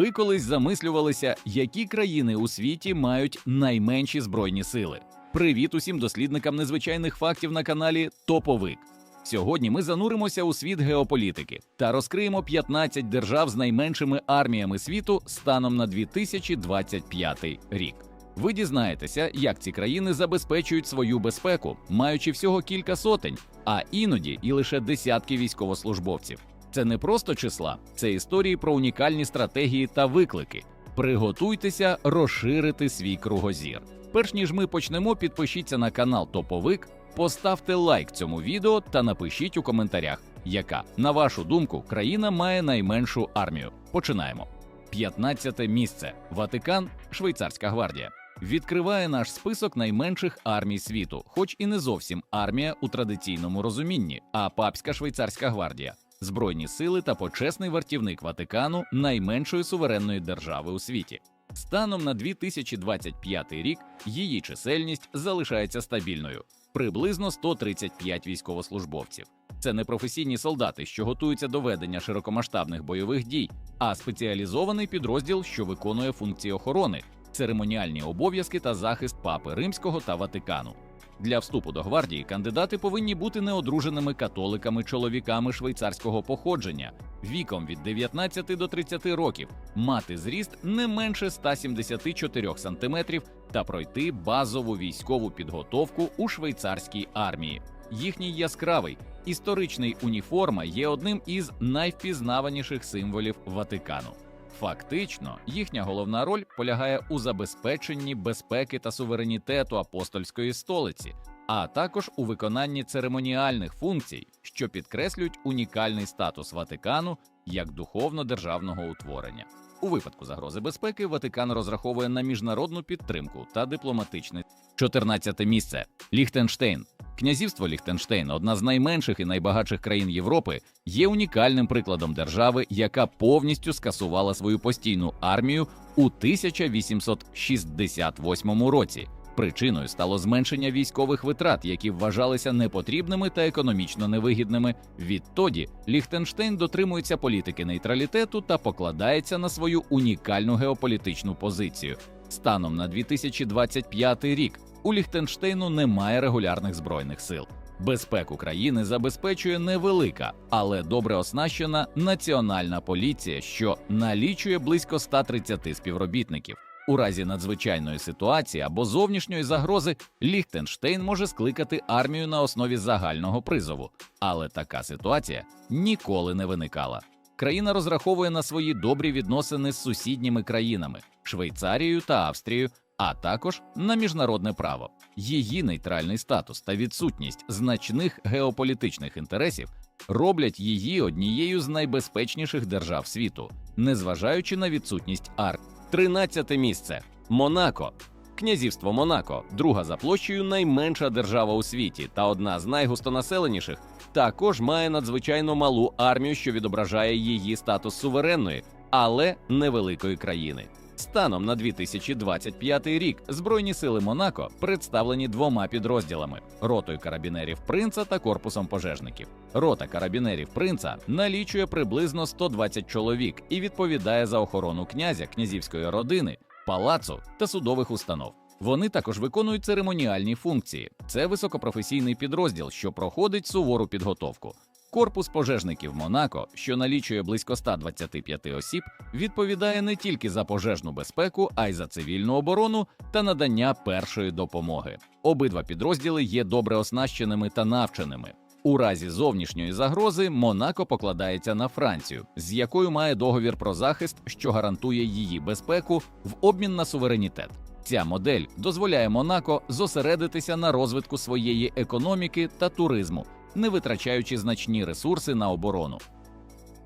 Ви колись замислювалися, які країни у світі мають найменші збройні сили. Привіт усім дослідникам незвичайних фактів на каналі Топовик. Сьогодні ми зануримося у світ геополітики та розкриємо 15 держав з найменшими арміями світу станом на 2025 рік. Ви дізнаєтеся, як ці країни забезпечують свою безпеку, маючи всього кілька сотень, а іноді і лише десятки військовослужбовців. Це не просто числа, це історії про унікальні стратегії та виклики. Приготуйтеся розширити свій кругозір. Перш ніж ми почнемо, підпишіться на канал Топовик, поставте лайк цьому відео та напишіть у коментарях, яка, на вашу думку, країна має найменшу армію. Починаємо. 15 місце Ватикан, Швейцарська гвардія. Відкриває наш список найменших армій світу, хоч і не зовсім армія у традиційному розумінні, а папська швейцарська гвардія, збройні сили та почесний вартівник Ватикану найменшої суверенної держави у світі. Станом на 2025 рік її чисельність залишається стабільною приблизно 135 військовослужбовців. Це не професійні солдати, що готуються до ведення широкомасштабних бойових дій, а спеціалізований підрозділ, що виконує функції охорони, церемоніальні обов'язки та захист папи Римського та Ватикану. Для вступу до гвардії кандидати повинні бути неодруженими католиками чоловіками швейцарського походження, віком від 19 до 30 років, мати зріст не менше 174 см та пройти базову військову підготовку у швейцарській армії. Їхній яскравий історичний уніформа є одним із найвпізнаваніших символів Ватикану. Фактично, їхня головна роль полягає у забезпеченні безпеки та суверенітету апостольської столиці, а також у виконанні церемоніальних функцій, що підкреслюють унікальний статус Ватикану як духовно-державного утворення. У випадку загрози безпеки Ватикан розраховує на міжнародну підтримку та дипломатичне 14 місце Ліхтенштейн. Князівство Ліхтенштейн, одна з найменших і найбагатших країн Європи, є унікальним прикладом держави, яка повністю скасувала свою постійну армію у 1868 році. Причиною стало зменшення військових витрат, які вважалися непотрібними та економічно невигідними. Відтоді Ліхтенштейн дотримується політики нейтралітету та покладається на свою унікальну геополітичну позицію. Станом на 2025 рік у Ліхтенштейну немає регулярних збройних сил. Безпеку країни забезпечує невелика, але добре оснащена національна поліція, що налічує близько 130 співробітників. У разі надзвичайної ситуації або зовнішньої загрози Ліхтенштейн може скликати армію на основі загального призову, але така ситуація ніколи не виникала. Країна розраховує на свої добрі відносини з сусідніми країнами Швейцарією та Австрією, а також на міжнародне право. Її нейтральний статус та відсутність значних геополітичних інтересів роблять її однією з найбезпечніших держав світу, незважаючи на відсутність армії. 13 місце Монако. Князівство Монако, друга за площею найменша держава у світі та одна з найгустонаселеніших, також має надзвичайно малу армію, що відображає її статус суверенної, але невеликої країни. Станом на 2025 рік Збройні сили Монако представлені двома підрозділами: ротою карабінерів принца та корпусом пожежників. Рота карабінерів принца налічує приблизно 120 чоловік і відповідає за охорону князя, князівської родини, палацу та судових установ. Вони також виконують церемоніальні функції. Це високопрофесійний підрозділ, що проходить сувору підготовку. Корпус пожежників Монако, що налічує близько 125 осіб, відповідає не тільки за пожежну безпеку, а й за цивільну оборону та надання першої допомоги. Обидва підрозділи є добре оснащеними та навченими. У разі зовнішньої загрози Монако покладається на Францію, з якою має договір про захист, що гарантує її безпеку в обмін на суверенітет. Ця модель дозволяє Монако зосередитися на розвитку своєї економіки та туризму, не витрачаючи значні ресурси на оборону.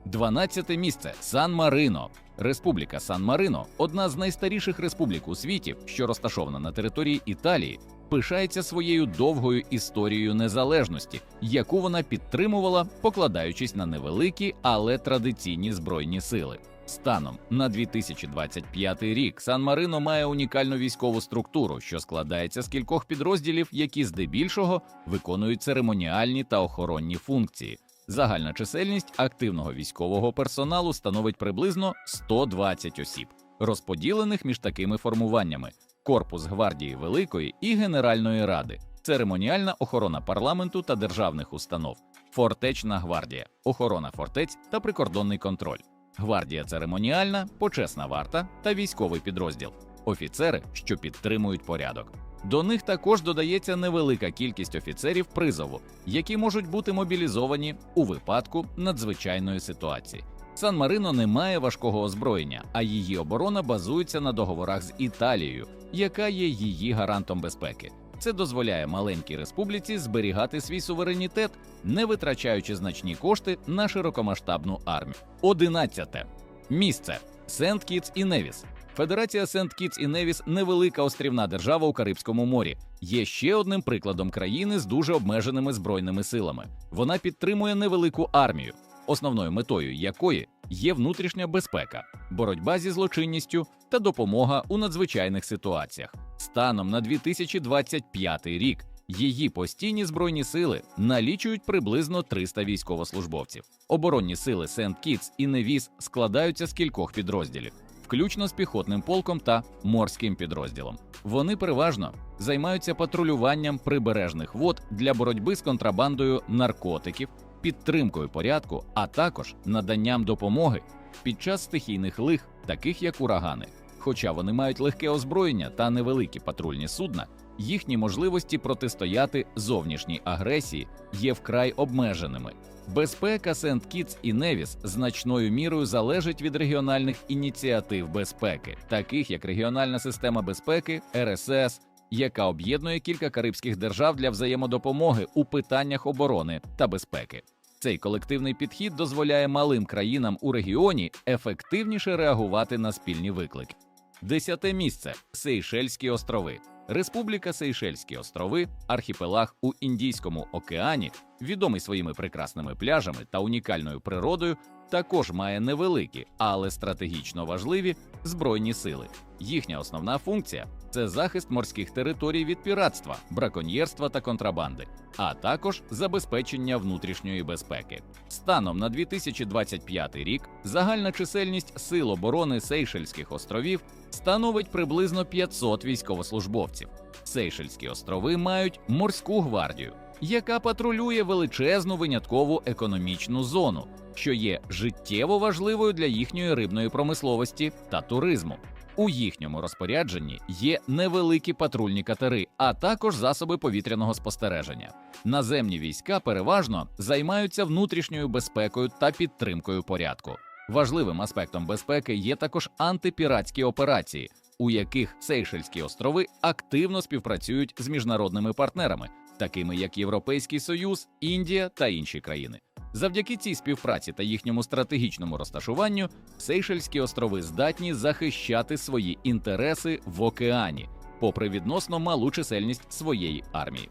12 місце Сан Марино. Республіка Сан Марино одна з найстаріших республік у світі, що розташована на території Італії, пишається своєю довгою історією незалежності, яку вона підтримувала, покладаючись на невеликі, але традиційні збройні сили. Станом на 2025 рік Сан Марино має унікальну військову структуру, що складається з кількох підрозділів, які здебільшого виконують церемоніальні та охоронні функції. Загальна чисельність активного військового персоналу становить приблизно 120 осіб, розподілених між такими формуваннями: корпус гвардії Великої і Генеральної ради, церемоніальна охорона парламенту та державних установ, фортечна гвардія, охорона фортець та прикордонний контроль, гвардія церемоніальна, почесна варта та військовий підрозділ, офіцери, що підтримують порядок. До них також додається невелика кількість офіцерів призову, які можуть бути мобілізовані у випадку надзвичайної ситуації. Сан Марино не має важкого озброєння, а її оборона базується на договорах з Італією, яка є її гарантом безпеки. Це дозволяє маленькій республіці зберігати свій суверенітет, не витрачаючи значні кошти на широкомасштабну армію. Одинадцяте місце Сент Кітс і Невіс. Федерація Сент Кітс і Невіс невелика острівна держава у Карибському морі. Є ще одним прикладом країни з дуже обмеженими збройними силами. Вона підтримує невелику армію, основною метою якої є внутрішня безпека, боротьба зі злочинністю та допомога у надзвичайних ситуаціях. Станом на 2025 рік її постійні збройні сили налічують приблизно 300 військовослужбовців. Оборонні сили Сент Кітс і Невіс складаються з кількох підрозділів включно з піхотним полком та морським підрозділом. Вони переважно займаються патрулюванням прибережних вод для боротьби з контрабандою наркотиків, підтримкою порядку, а також наданням допомоги під час стихійних лих, таких як урагани. Хоча вони мають легке озброєння та невеликі патрульні судна, їхні можливості протистояти зовнішній агресії є вкрай обмеженими. Безпека Сент Кітс і Невіс значною мірою залежить від регіональних ініціатив безпеки, таких як регіональна система безпеки РСС, яка об'єднує кілька карибських держав для взаємодопомоги у питаннях оборони та безпеки. Цей колективний підхід дозволяє малим країнам у регіоні ефективніше реагувати на спільні виклики. Десяте місце Сейшельські острови. Республіка Сейшельські острови, архіпелаг у Індійському океані, відомий своїми прекрасними пляжами та унікальною природою, також має невеликі, але стратегічно важливі збройні сили. Їхня основна функція це захист морських територій від піратства, браконьєрства та контрабанди, а також забезпечення внутрішньої безпеки. Станом на 2025 рік загальна чисельність сил оборони Сейшельських островів становить приблизно 500 військовослужбовців. Сейшельські острови мають морську гвардію, яка патрулює величезну виняткову економічну зону, що є життєво важливою для їхньої рибної промисловості та туризму. У їхньому розпорядженні є невеликі патрульні катери, а також засоби повітряного спостереження. Наземні війська переважно займаються внутрішньою безпекою та підтримкою порядку. Важливим аспектом безпеки є також антипіратські операції, у яких Сейшельські острови активно співпрацюють з міжнародними партнерами, такими як Європейський Союз, Індія та інші країни. Завдяки цій співпраці та їхньому стратегічному розташуванню Сейшельські острови здатні захищати свої інтереси в океані, попри відносно малу чисельність своєї армії.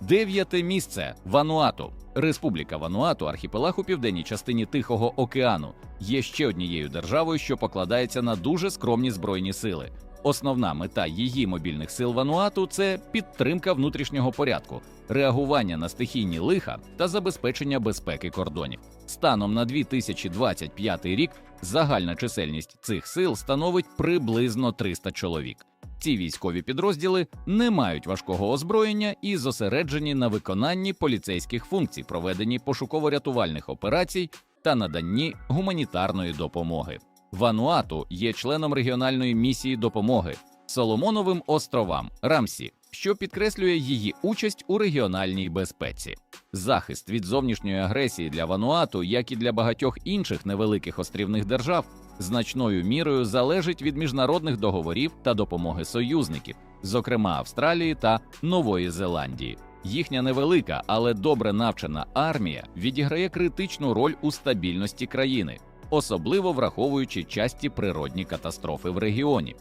Дев'яте місце Вануату. Республіка Вануату, архіпелаг у південній частині Тихого океану, є ще однією державою, що покладається на дуже скромні збройні сили. Основна мета її мобільних сил Вануату це підтримка внутрішнього порядку, реагування на стихійні лиха та забезпечення безпеки кордонів. Станом на 2025 рік загальна чисельність цих сил становить приблизно 300 чоловік. Ці військові підрозділи не мають важкого озброєння і зосереджені на виконанні поліцейських функцій, проведенні пошуково-рятувальних операцій та наданні гуманітарної допомоги. Вануату є членом регіональної місії допомоги Соломоновим островам Рамсі, що підкреслює її участь у регіональній безпеці. Захист від зовнішньої агресії для Вануату, як і для багатьох інших невеликих острівних держав, значною мірою залежить від міжнародних договорів та допомоги союзників, зокрема Австралії та Нової Зеландії. Їхня невелика, але добре навчена армія відіграє критичну роль у стабільності країни, особливо враховуючи часті природні катастрофи в регіоні.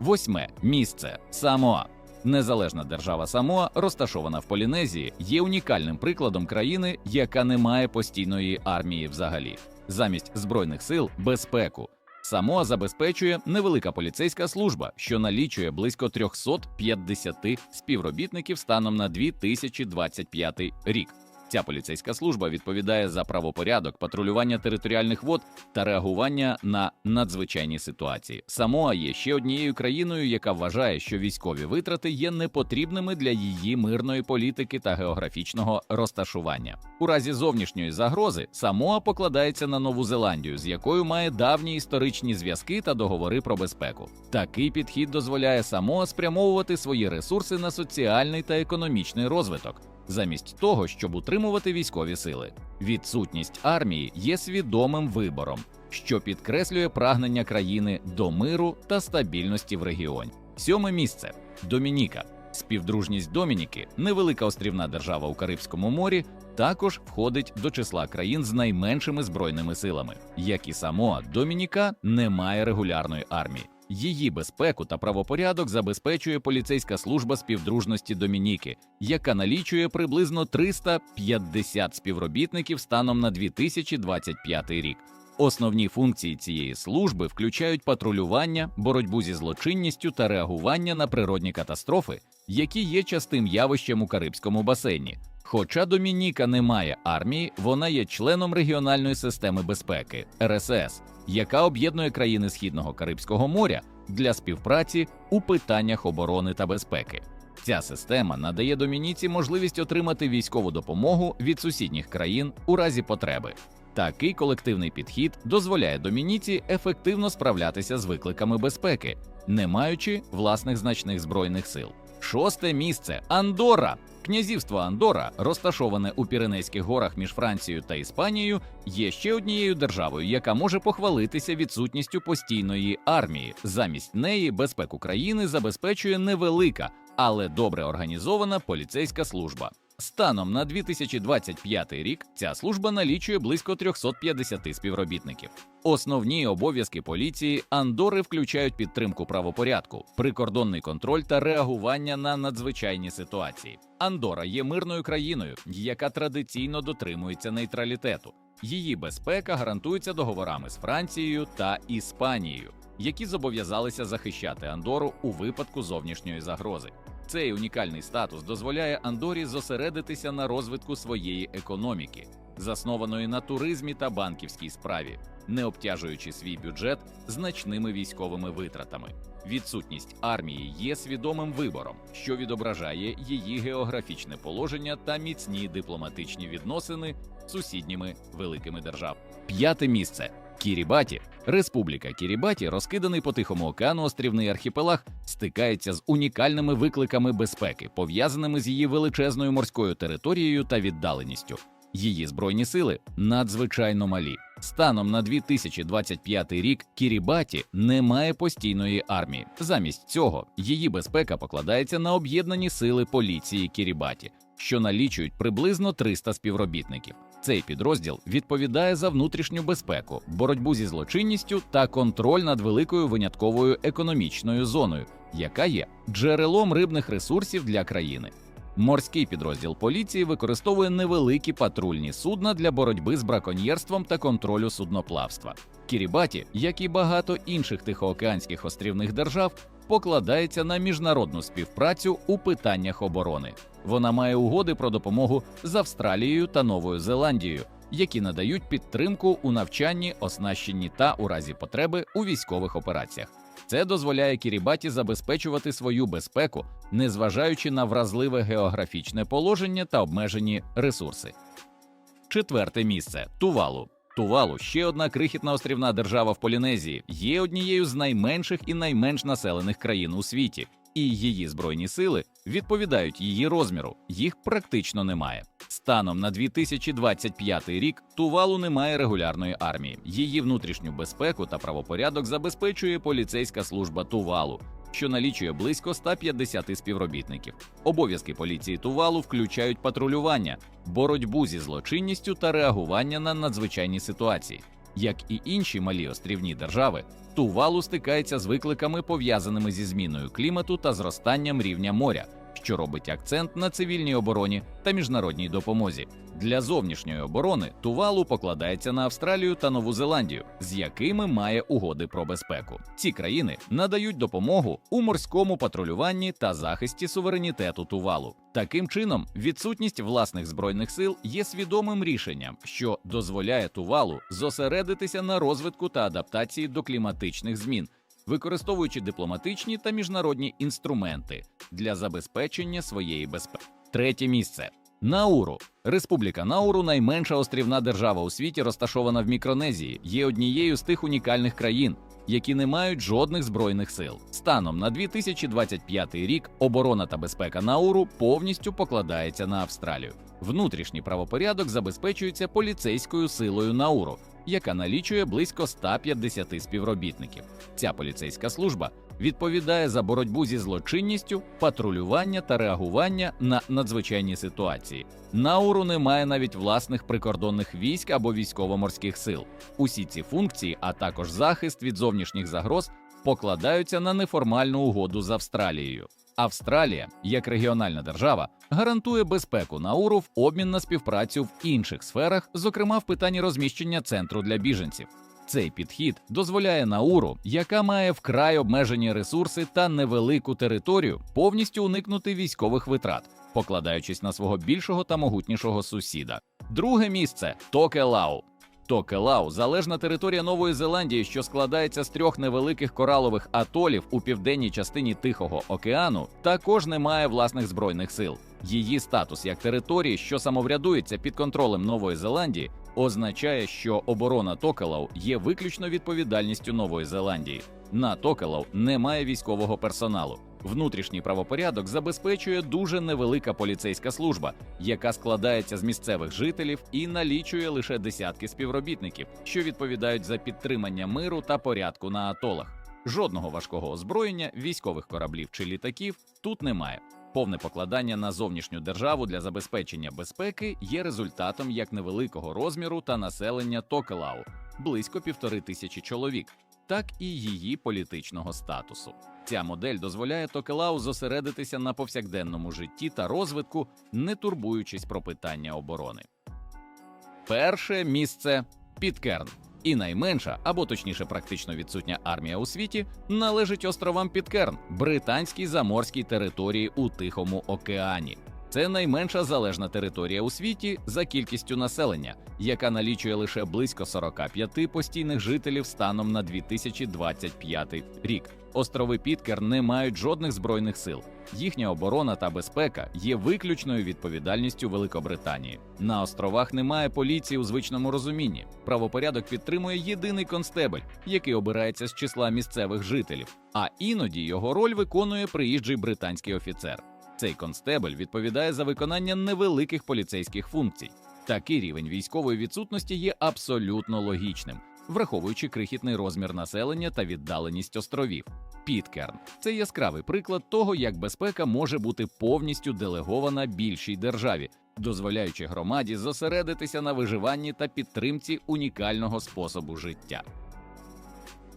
Восьме місце Самоа. Незалежна держава Самоа, розташована в Полінезії, є унікальним прикладом країни, яка не має постійної армії взагалі. Замість збройних сил безпеку. Самоа забезпечує невелика поліцейська служба, що налічує близько 350 співробітників станом на 2025 рік. Ця поліцейська служба відповідає за правопорядок, патрулювання територіальних вод та реагування на надзвичайні ситуації. Самоа є ще однією країною, яка вважає, що військові витрати є непотрібними для її мирної політики та географічного розташування. У разі зовнішньої загрози Самоа покладається на Нову Зеландію, з якою має давні історичні зв'язки та договори про безпеку. Такий підхід дозволяє Самоа спрямовувати свої ресурси на соціальний та економічний розвиток замість того, щоб утримувати військові сили. Відсутність армії є свідомим вибором, що підкреслює прагнення країни до миру та стабільності в регіоні. Сьоме місце Домініка. Співдружність Домініки, невелика острівна держава у Карибському морі, також входить до числа країн з найменшими збройними силами. Як і Самоа, Домініка не має регулярної армії. Її безпеку та правопорядок забезпечує поліцейська служба співдружності Домініки, яка налічує приблизно 350 співробітників станом на 2025 рік. Основні функції цієї служби включають патрулювання, боротьбу зі злочинністю та реагування на природні катастрофи, які є частим явищем у Карибському басейні. Хоча Домініка не має армії, вона є членом регіональної системи безпеки РСС, яка об'єднує країни Східного Карибського моря для співпраці у питаннях оборони та безпеки. Ця система надає Домініці можливість отримати військову допомогу від сусідніх країн у разі потреби. Такий колективний підхід дозволяє Домініці ефективно справлятися з викликами безпеки, не маючи власних значних збройних сил. Шосте місце Андора. Князівство Андора, розташоване у Піренейських горах між Францією та Іспанією, є ще однією державою, яка може похвалитися відсутністю постійної армії. Замість неї безпеку країни забезпечує невелика, але добре організована поліцейська служба. Станом на 2025 рік ця служба налічує близько 350 співробітників. Основні обов'язки поліції Андори включають підтримку правопорядку, прикордонний контроль та реагування на надзвичайні ситуації. Андора є мирною країною, яка традиційно дотримується нейтралітету. Її безпека гарантується договорами з Францією та Іспанією, які зобов'язалися захищати Андору у випадку зовнішньої загрози. Цей унікальний статус дозволяє Андорі зосередитися на розвитку своєї економіки, заснованої на туризмі та банківській справі, не обтяжуючи свій бюджет значними військовими витратами. Відсутність армії є свідомим вибором, що відображає її географічне положення та міцні дипломатичні відносини з сусідніми великими державами. П'яте місце Кірібаті, Республіка Кірібаті, розкиданий по Тихому океану острівний архіпелаг, стикається з унікальними викликами безпеки, пов'язаними з її величезною морською територією та віддаленістю. Її збройні сили надзвичайно малі. Станом на 2025 рік Кірібаті не має постійної армії. Замість цього її безпека покладається на об'єднані сили поліції Кірібаті, що налічують приблизно 300 співробітників. Цей підрозділ відповідає за внутрішню безпеку, боротьбу зі злочинністю та контроль над великою винятковою економічною зоною, яка є джерелом рибних ресурсів для країни. Морський підрозділ поліції використовує невеликі патрульні судна для боротьби з браконьєрством та контролю судноплавства. Кірібаті, як і багато інших тихоокеанських острівних держав, покладається на міжнародну співпрацю у питаннях оборони. Вона має угоди про допомогу з Австралією та Новою Зеландією, які надають підтримку у навчанні, оснащенні та у разі потреби у військових операціях. Це дозволяє Кірібаті забезпечувати свою безпеку, незважаючи на вразливе географічне положення та обмежені ресурси. Четверте місце Тувалу. Тувалу ще одна крихітна острівна держава в Полінезії, є однією з найменших і найменш населених країн у світі, і її збройні сили відповідають її розміру. Їх практично немає. Станом на 2025 рік Тувалу немає регулярної армії. Її внутрішню безпеку та правопорядок забезпечує поліцейська служба Тувалу. Що налічує близько 150 співробітників. Обов'язки поліції Тувалу включають патрулювання, боротьбу зі злочинністю та реагування на надзвичайні ситуації. Як і інші малі острівні держави, Тувалу стикається з викликами, пов'язаними зі зміною клімату та зростанням рівня моря, що робить акцент на цивільній обороні та міжнародній допомозі. Для зовнішньої оборони Тувалу покладається на Австралію та Нову Зеландію, з якими має угоди про безпеку. Ці країни надають допомогу у морському патрулюванні та захисті суверенітету Тувалу. Таким чином, відсутність власних збройних сил є свідомим рішенням, що дозволяє Тувалу зосередитися на розвитку та адаптації до кліматичних змін, використовуючи дипломатичні та міжнародні інструменти для забезпечення своєї безпеки. Третє місце Науру. Республіка Науру найменша острівна держава у світі, розташована в Мікронезії, є однією з тих унікальних країн, які не мають жодних збройних сил. Станом на 2025 рік оборона та безпека Науру повністю покладається на Австралію. Внутрішній правопорядок забезпечується поліцейською силою Науру, яка налічує близько 150 співробітників. Ця поліцейська служба відповідає за боротьбу зі злочинністю, патрулювання та реагування на надзвичайні ситуації. Науру не має навіть власних прикордонних військ або військово-морських сил. Усі ці функції, а також захист від зовнішніх загроз, покладаються на неформальну угоду з Австралією. Австралія, як регіональна держава, гарантує безпеку Науру в обмін на співпрацю в інших сферах, зокрема в питанні розміщення центру для біженців. Цей підхід дозволяє Науру, яка має вкрай обмежені ресурси та невелику територію, повністю уникнути військових витрат, покладаючись на свого більшого та могутнішого сусіда. Друге місце Токелау. Токелау залежна територія Нової Зеландії, що складається з трьох невеликих коралових атолів у південній частині Тихого океану, також не має власних збройних сил. Її статус як території, що самоврядується під контролем Нової Зеландії, означає, що оборона Токелау є виключно відповідальністю Нової Зеландії. На Токелау немає військового персоналу. Внутрішній правопорядок забезпечує дуже невелика поліцейська служба, яка складається з місцевих жителів і налічує лише десятки співробітників, що відповідають за підтримання миру та порядку на атолах. Жодного важкого озброєння, військових кораблів чи літаків тут немає. Повне покладання на зовнішню державу для забезпечення безпеки є результатом як невеликого розміру та населення Токелау близько півтори тисячі чоловік, так і її політичного статусу. Ця модель дозволяє Токелау зосередитися на повсякденному житті та розвитку, не турбуючись про питання оборони. Перше місце Підкерн. І найменша, або точніше, практично відсутня армія у світі, належить островам Підкерн, британській заморській території у Тихому океані. Це найменша залежна територія у світі за кількістю населення, яка налічує лише близько 45 постійних жителів станом на 2025 рік. Острови Підкер не мають жодних збройних сил. Їхня оборона та безпека є виключною відповідальністю Великобританії. На островах немає поліції у звичному розумінні. Правопорядок підтримує єдиний констебель, який обирається з числа місцевих жителів. А іноді його роль виконує приїжджий британський офіцер. Цей констебель відповідає за виконання невеликих поліцейських функцій. Такий рівень військової відсутності є абсолютно логічним, враховуючи крихітний розмір населення та віддаленість островів. Підкерн це яскравий приклад того, як безпека може бути повністю делегована більшій державі, дозволяючи громаді зосередитися на виживанні та підтримці унікального способу життя.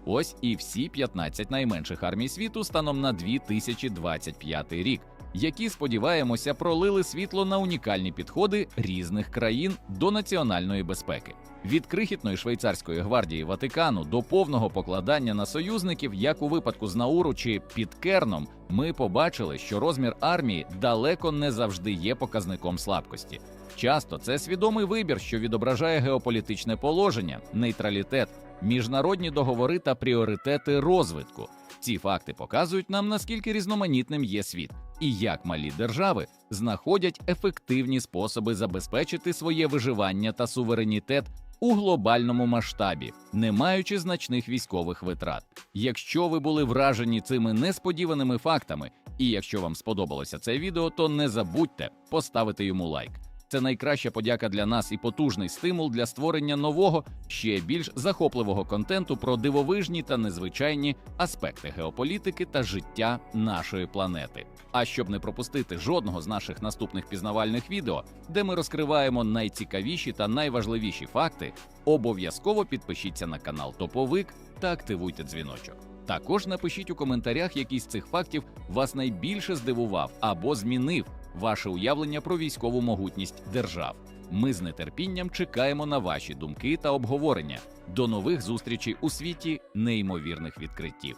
Ось і всі 15 найменших армій світу станом на 2025 рік, які сподіваємося пролили світло на унікальні підходи різних країн до національної безпеки. Від крихітної швейцарської гвардії Ватикану до повного покладання на союзників, як у випадку з Науру чи під Керном, ми побачили, що розмір армії далеко не завжди є показником слабкості. Часто це свідомий вибір, що відображає геополітичне положення, нейтралітет, міжнародні договори та пріоритети розвитку. Ці факти показують нам, наскільки різноманітним є світ, і як малі держави знаходять ефективні способи забезпечити своє виживання та суверенітет у глобальному масштабі, не маючи значних військових витрат. Якщо ви були вражені цими несподіваними фактами, і якщо вам сподобалося це відео, то не забудьте поставити йому лайк. Це найкраща подяка для нас і потужний стимул для створення нового, ще більш захопливого контенту про дивовижні та незвичайні аспекти геополітики та життя нашої планети. А щоб не пропустити жодного з наших наступних пізнавальних відео, де ми розкриваємо найцікавіші та найважливіші факти, обов'язково підпишіться на канал Топовик та активуйте дзвіночок. Також напишіть у коментарях, який з цих фактів вас найбільше здивував або змінив ваше уявлення про військову могутність держав. Ми з нетерпінням чекаємо на ваші думки та обговорення. До нових зустрічей у світі неймовірних відкриттів.